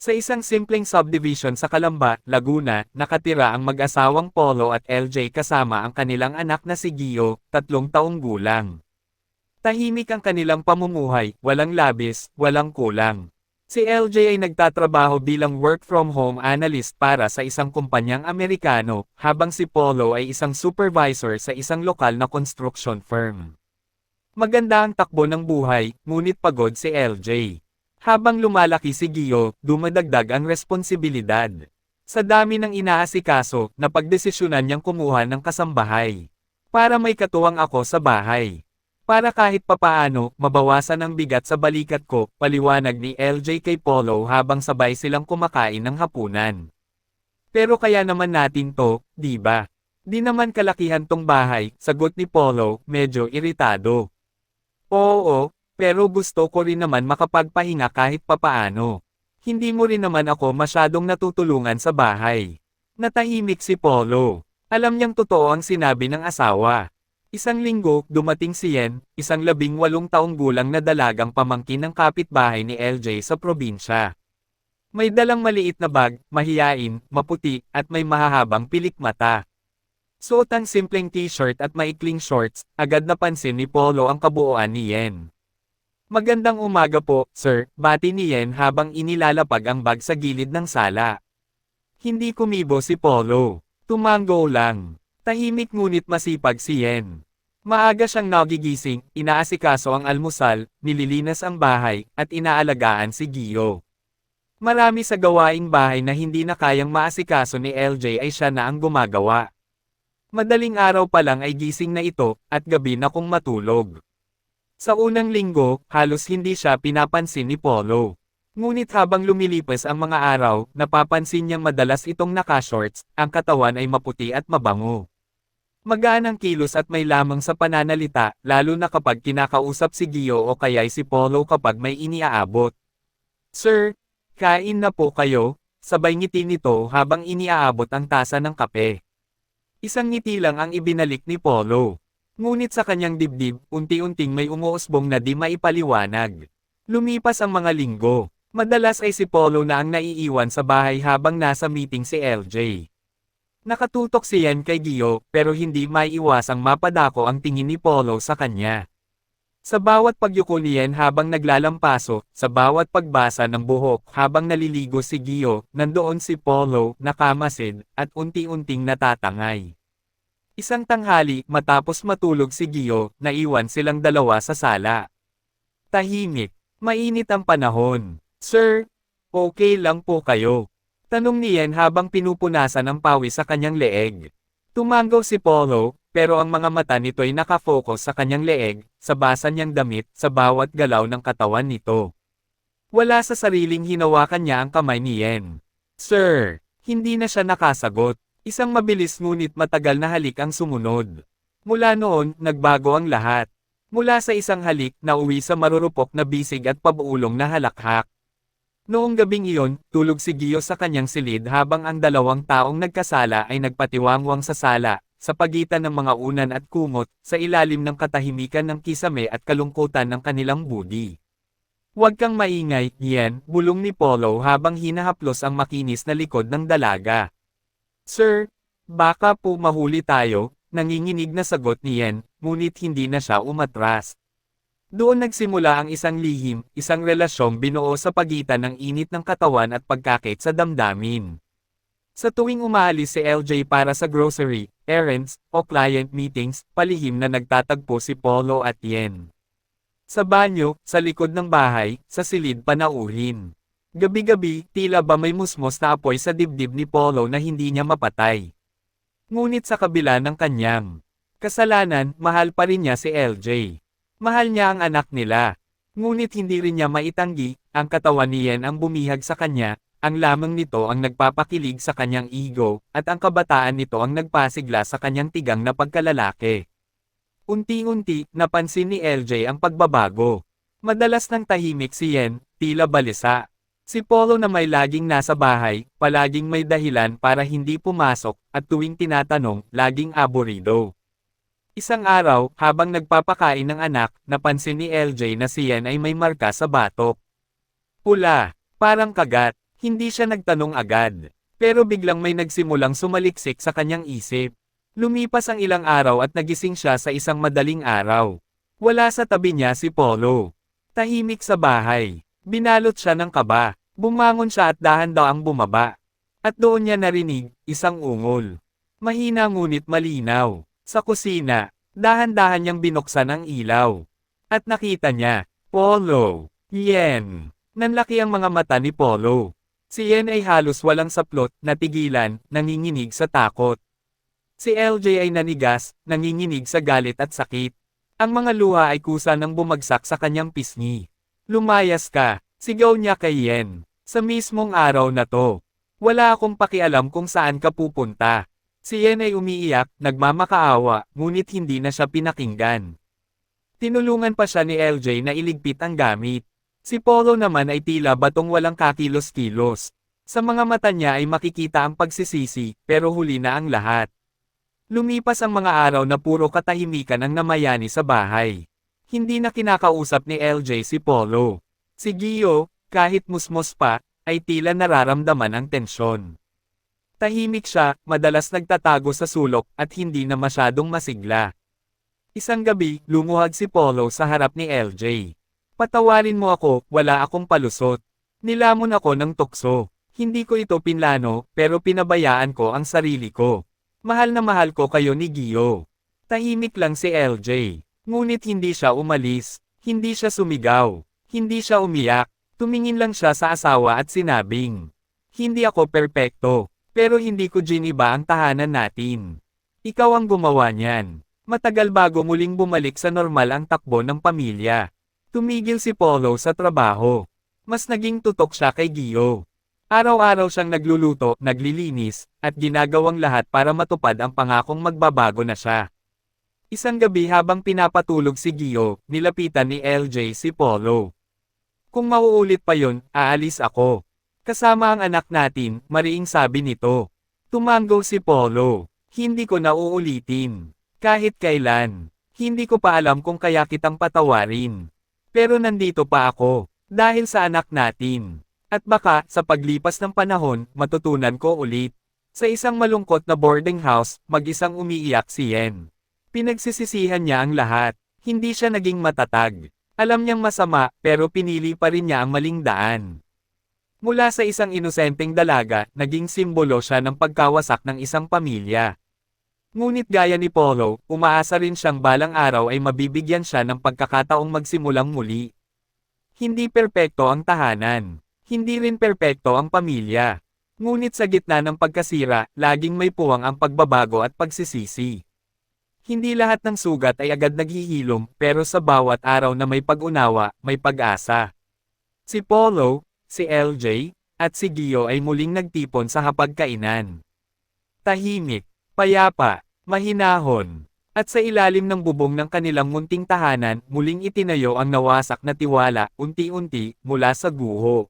Sa isang simpleng subdivision sa Calamba, Laguna, nakatira ang mag-asawang Polo at LJ kasama ang kanilang anak na si Gio, tatlong taong gulang. Tahimik ang kanilang pamumuhay, walang labis, walang kulang. Si LJ ay nagtatrabaho bilang work-from-home analyst para sa isang kumpanyang Amerikano, habang si Polo ay isang supervisor sa isang lokal na construction firm. Maganda ang takbo ng buhay, ngunit pagod si LJ. Habang lumalaki si Gio, dumadagdag ang responsibilidad. Sa dami ng inaasikaso, napagdesisyonan niyang kumuha ng kasambahay. Para may katuwang ako sa bahay. Para kahit papaano, mabawasan ang bigat sa balikat ko, paliwanag ni LJ kay Polo habang sabay silang kumakain ng hapunan. Pero kaya naman natin to, di ba? Di naman kalakihan tong bahay, sagot ni Polo, medyo iritado. Oo, pero gusto ko rin naman makapagpahinga kahit papaano. Hindi mo rin naman ako masyadong natutulungan sa bahay. Natahimik si Polo. Alam niyang totoo ang sinabi ng asawa. Isang linggo, dumating si Yen, isang labing walong taong gulang na dalagang pamangkin ng kapitbahay ni LJ sa probinsya. May dalang maliit na bag, mahiyain, maputi, at may mahahabang pilik mata. Suot ang simpleng t-shirt at maikling shorts, agad napansin ni Polo ang kabuuan ni Yen. Magandang umaga po, sir, bati ni Yen habang inilalapag ang bag sa gilid ng sala. Hindi kumibo si Polo. Tumango lang. Tahimik ngunit masipag si Yen. Maaga siyang nagigising, inaasikaso ang almusal, nililinas ang bahay, at inaalagaan si Gio. Marami sa gawaing bahay na hindi na kayang maasikaso ni LJ ay siya na ang gumagawa. Madaling araw pa lang ay gising na ito, at gabi na kung matulog. Sa unang linggo, halos hindi siya pinapansin ni Polo. Ngunit habang lumilipas ang mga araw, napapansin niyang madalas itong nakashorts, ang katawan ay maputi at mabango. Magaan ang kilos at may lamang sa pananalita, lalo na kapag kinakausap si Gio o kaya'y si Polo kapag may iniaabot. Sir, kain na po kayo, sabay ngiti nito habang iniaabot ang tasa ng kape. Isang ngiti lang ang ibinalik ni Polo. Ngunit sa kanyang dibdib, unti-unting may umuusbong na di maipaliwanag. Lumipas ang mga linggo. Madalas ay si Polo na ang naiiwan sa bahay habang nasa meeting si LJ. Nakatutok si Yen kay Gio, pero hindi maiiwasang mapadako ang tingin ni Polo sa kanya. Sa bawat pagyuko ni Yen habang naglalampaso, sa bawat pagbasa ng buhok habang naliligo si Gio, nandoon si Polo, nakamasid, at unti-unting natatangay. Isang tanghali, matapos matulog si Gio, naiwan silang dalawa sa sala. Tahimik. Mainit ang panahon. Sir, okay lang po kayo. Tanong ni Yen habang pinupunasan ang pawis sa kanyang leeg. Tumango si Polo, pero ang mga mata nito'y nakafocus sa kanyang leeg, sa basa niyang damit, sa bawat galaw ng katawan nito. Wala sa sariling hinawakan niya ang kamay ni Yen. Sir, hindi na siya nakasagot. Isang mabilis ngunit matagal na halik ang sumunod. Mula noon, nagbago ang lahat. Mula sa isang halik na uwi sa marurupok na bisig at pabuulong na halakhak. Noong gabing iyon, tulog si Gio sa kanyang silid habang ang dalawang taong nagkasala ay nagpatiwangwang sa sala, sa pagitan ng mga unan at kumot, sa ilalim ng katahimikan ng kisame at kalungkutan ng kanilang budi. Huwag kang maingay, Yen, bulong ni Polo habang hinahaplos ang makinis na likod ng dalaga. Sir, baka po mahuli tayo, nanginginig na sagot ni Yen, ngunit hindi na siya umatras. Doon nagsimula ang isang lihim, isang relasyong binuo sa pagitan ng init ng katawan at pagkakit sa damdamin. Sa tuwing umaalis si LJ para sa grocery, errands, o client meetings, palihim na nagtatagpo si Polo at Yen. Sa banyo, sa likod ng bahay, sa silid panauhin. Gabi-gabi, tila ba may musmos na apoy sa dibdib ni Polo na hindi niya mapatay. Ngunit sa kabila ng kanyang kasalanan, mahal pa rin niya si LJ. Mahal niya ang anak nila. Ngunit hindi rin niya maitanggi, ang katawan ni Yen ang bumihag sa kanya, ang lamang nito ang nagpapakilig sa kanyang ego, at ang kabataan nito ang nagpasigla sa kanyang tigang na pagkalalaki. Unti-unti, napansin ni LJ ang pagbabago. Madalas nang tahimik si Yen, tila balisa. Si Polo na may laging nasa bahay, palaging may dahilan para hindi pumasok, at tuwing tinatanong, laging aburido. Isang araw, habang nagpapakain ng anak, napansin ni LJ na si Yen ay may marka sa batok. Pula, parang kagat, Hindi siya nagtanong agad. Pero biglang may nagsimulang sumaliksik sa kanyang isip. Lumipas ang ilang araw at nagising siya sa isang madaling araw. Wala sa tabi niya si Polo. Tahimik sa bahay. Binalot siya ng kaba. Bumangon siya at dahan-daang bumaba. At doon niya narinig, isang ungol. Mahina ngunit malinaw. Sa kusina, dahan-dahan niyang binuksan ang ilaw. At nakita niya, Polo, Yen. Nanlaki ang mga mata ni Polo. Si Yen ay halos walang saplot, natigilan, nanginginig sa takot. Si LJ ay nanigas, nanginginig sa galit at sakit. Ang mga luha ay kusa ng bumagsak sa kanyang pisngi. Lumayas ka, sigaw niya kay Yen. Sa mismong araw na to. Wala akong pakialam kung saan ka pupunta. Si Yen ay umiiyak, nagmamakaawa, ngunit hindi na siya pinakinggan. Tinulungan pa siya ni LJ na iligpit ang gamit. Si Polo naman ay tila batong walang kakilos-kilos. Sa mga mata niya ay makikita ang pagsisisi, pero huli na ang lahat. Lumipas ang mga araw na puro katahimikan ang namayani sa bahay. Hindi na kinakausap ni LJ si Polo. Si Gio, kahit musmos pa, ay tila nararamdaman ang tensyon. Tahimik siya, madalas nagtatago sa sulok at hindi na masyadong masigla. Isang gabi, lumuhag si Polo sa harap ni LJ. Patawarin mo ako, wala akong palusot. Nilamon ako ng tukso. Hindi ko ito pinlano, pero pinabayaan ko ang sarili ko. Mahal na mahal ko kayo ni Gio. Tahimik lang si LJ. Ngunit hindi siya umalis. Hindi siya sumigaw. Hindi siya umiyak. Tumingin lang siya sa asawa at sinabing, Hindi ako perpekto, pero hindi ko giniba ang tahanan natin. Ikaw ang gumawa niyan. Matagal bago muling bumalik sa normal ang takbo ng pamilya. Tumigil si Polo sa trabaho. Mas naging tutok siya kay Gio. Araw-araw siyang nagluluto, naglilinis, at ginagawang lahat para matupad ang pangakong magbabago na siya. Isang gabi habang pinapatulog si Gio, nilapitan ni LJ si Polo. Kung mauulit pa yon, aalis ako. Kasama ang anak natin, mariing sabi nito. Tumanggo si Polo. Hindi ko na uulitin. Kahit kailan. Hindi ko pa alam kung kaya kitang patawarin. Pero nandito pa ako. Dahil sa anak natin. At baka, sa paglipas ng panahon, matutunan ko ulit. Sa isang malungkot na boarding house, mag-isang umiiyak si Yen. Pinagsisisihan niya ang lahat. Hindi siya naging matatag. Alam niyang masama, pero pinili pa rin niya ang maling daan. Mula sa isang inosenteng dalaga, naging simbolo siya ng pagkawasak ng isang pamilya. Ngunit gaya ni Polo, umaasa rin siyang balang araw ay mabibigyan siya ng pagkakataong magsimulang muli. Hindi perpekto ang tahanan. Hindi rin perpekto ang pamilya. Ngunit sa gitna ng pagkasira, laging may puwang ang pagbabago at pagsisisi. Hindi lahat ng sugat ay agad naghihilom, pero sa bawat araw na may pag-unawa, may pag-asa. Si Polo, si LJ, at si Gio ay muling nagtipon sa hapagkainan. Tahimik, payapa, mahinahon, at sa ilalim ng bubong ng kanilang munting tahanan, muling itinayo ang nawasak na tiwala, unti-unti, mula sa guho.